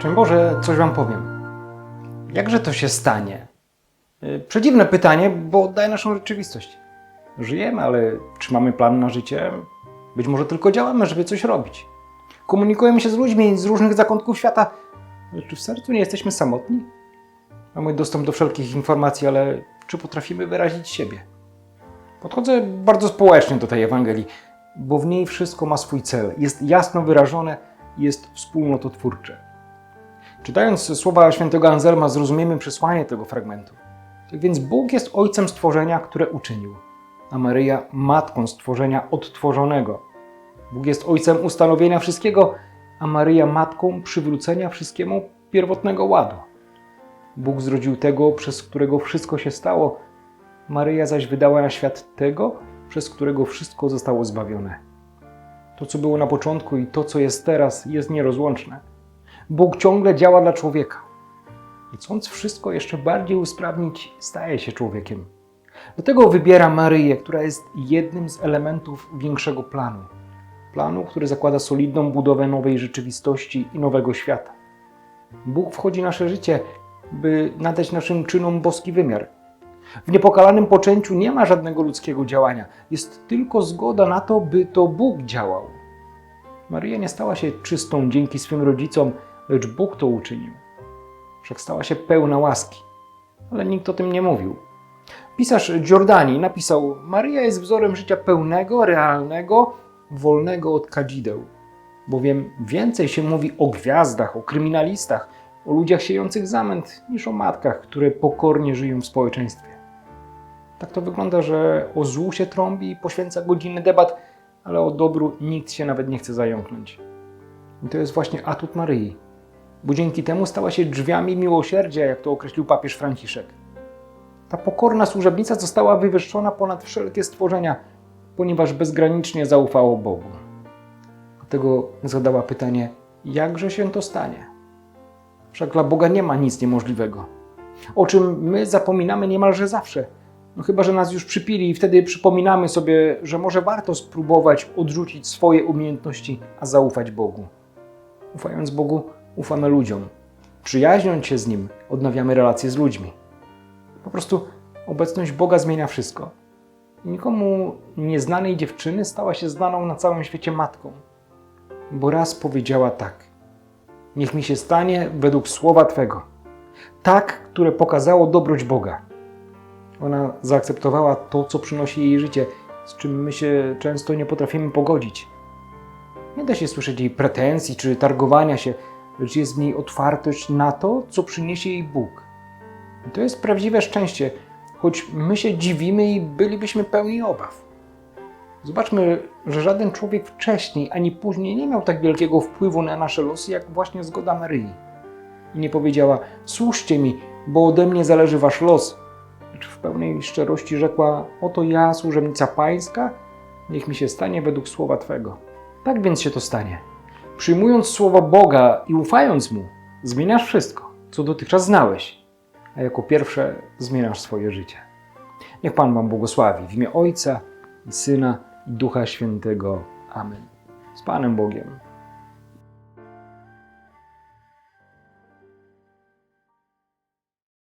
Czym Boże, coś Wam powiem. Jakże to się stanie? Y, Przedziwne pytanie, bo oddaje naszą rzeczywistość. Żyjemy, ale czy mamy plan na życie? Być może tylko działamy, żeby coś robić. Komunikujemy się z ludźmi z różnych zakątków świata, ale czy w sercu nie jesteśmy samotni? Mamy dostęp do wszelkich informacji, ale czy potrafimy wyrazić siebie? Podchodzę bardzo społecznie do tej Ewangelii, bo w niej wszystko ma swój cel. Jest jasno wyrażone, jest wspólnototwórcze. Czytając słowa świętego Anselma, zrozumiemy przesłanie tego fragmentu. Tak więc Bóg jest ojcem stworzenia, które uczynił, a Maryja matką stworzenia odtworzonego. Bóg jest ojcem ustanowienia wszystkiego, a Maryja matką przywrócenia wszystkiemu pierwotnego ładu. Bóg zrodził tego, przez którego wszystko się stało, Maryja zaś wydała na świat tego, przez którego wszystko zostało zbawione. To, co było na początku i to, co jest teraz, jest nierozłączne. Bóg ciągle działa dla człowieka. I chcąc wszystko jeszcze bardziej usprawnić, staje się człowiekiem. Dlatego wybiera Maryję, która jest jednym z elementów większego planu. Planu, który zakłada solidną budowę nowej rzeczywistości i nowego świata. Bóg wchodzi w nasze życie, by nadać naszym czynom boski wymiar. W niepokalanym poczęciu nie ma żadnego ludzkiego działania. Jest tylko zgoda na to, by to Bóg działał. Maryja nie stała się czystą dzięki swym rodzicom, lecz Bóg to uczynił. Wszak stała się pełna łaski, ale nikt o tym nie mówił. Pisarz Giordani napisał: Maryja jest wzorem życia pełnego, realnego, wolnego od kadzideł. Bowiem więcej się mówi o gwiazdach, o kryminalistach, o ludziach siejących zamęt, niż o matkach, które pokornie żyją w społeczeństwie. Tak to wygląda, że o złu się trąbi i poświęca godziny debat, ale o dobru nikt się nawet nie chce zająknąć. I to jest właśnie atut Maryi, bo dzięki temu stała się drzwiami miłosierdzia, jak to określił papież Franciszek. Ta pokorna służebnica została wywyższona ponad wszelkie stworzenia, ponieważ bezgranicznie zaufało Bogu. Dlatego zadała pytanie, jakże się to stanie? Wszak dla Boga nie ma nic niemożliwego. O czym my zapominamy niemalże zawsze. No chyba, że nas już przypili i wtedy przypominamy sobie, że może warto spróbować odrzucić swoje umiejętności, a zaufać Bogu. Ufając Bogu, ufamy ludziom. Przyjaźniąc się z Nim, odnawiamy relacje z ludźmi. Po prostu obecność Boga zmienia wszystko. Nikomu nieznanej dziewczyny stała się znaną na całym świecie matką, bo raz powiedziała tak. Niech mi się stanie według słowa Twego. Tak, które pokazało dobroć Boga. Ona zaakceptowała to, co przynosi jej życie, z czym my się często nie potrafimy pogodzić. Nie da się słyszeć jej pretensji czy targowania się, lecz jest w niej otwartość na to, co przyniesie jej Bóg. I to jest prawdziwe szczęście, choć my się dziwimy i bylibyśmy pełni obaw. Zobaczmy, że żaden człowiek wcześniej ani później nie miał tak wielkiego wpływu na nasze losy, jak właśnie zgoda Maryi. I nie powiedziała: Służcie mi, bo ode mnie zależy wasz los. Lecz w pełnej szczerości rzekła: Oto ja, służebnica pańska, niech mi się stanie według słowa Twego. Tak więc się to stanie. Przyjmując słowo Boga i ufając mu, zmieniasz wszystko, co dotychczas znałeś, a jako pierwsze zmieniasz swoje życie. Niech Pan Wam błogosławi w imię Ojca i Syna i Ducha Świętego. Amen. Z Panem Bogiem.